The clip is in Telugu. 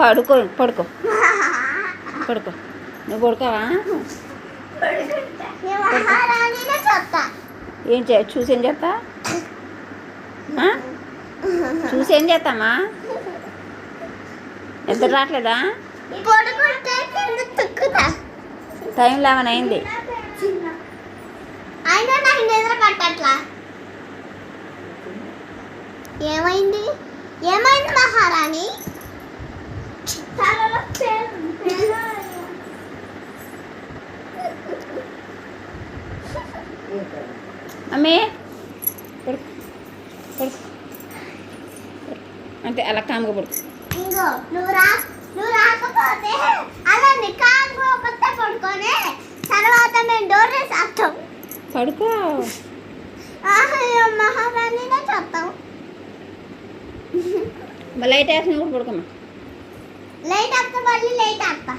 పడుకో పడుకో. పడుకో. నువ్వు పడుకోవా? ఏం చే చూసి ఏం చేస్తా ఆ? చూసి ఏం చేస్తామా నిద్ర రావట్లేదా? టైం లెవెన్ అయింది. ఏమైంది? ఏమైంది మహారాణి? అమ్మే. పడుకో పడుకో అంతే అలా కాముగా పడుకో నువ్వు రా నువ్వు రాకపోతే అలా నికాంగా కొత్త పడుకొని. తర్వాత మేము డోర్ వేసేస్తాం పడుకో. మహారాణినే చెప్తాం లైట్ వేసిన కూడా పడుకోమ్మా లైట్ వస్తే మళ్ళీ లైట్ వస్తా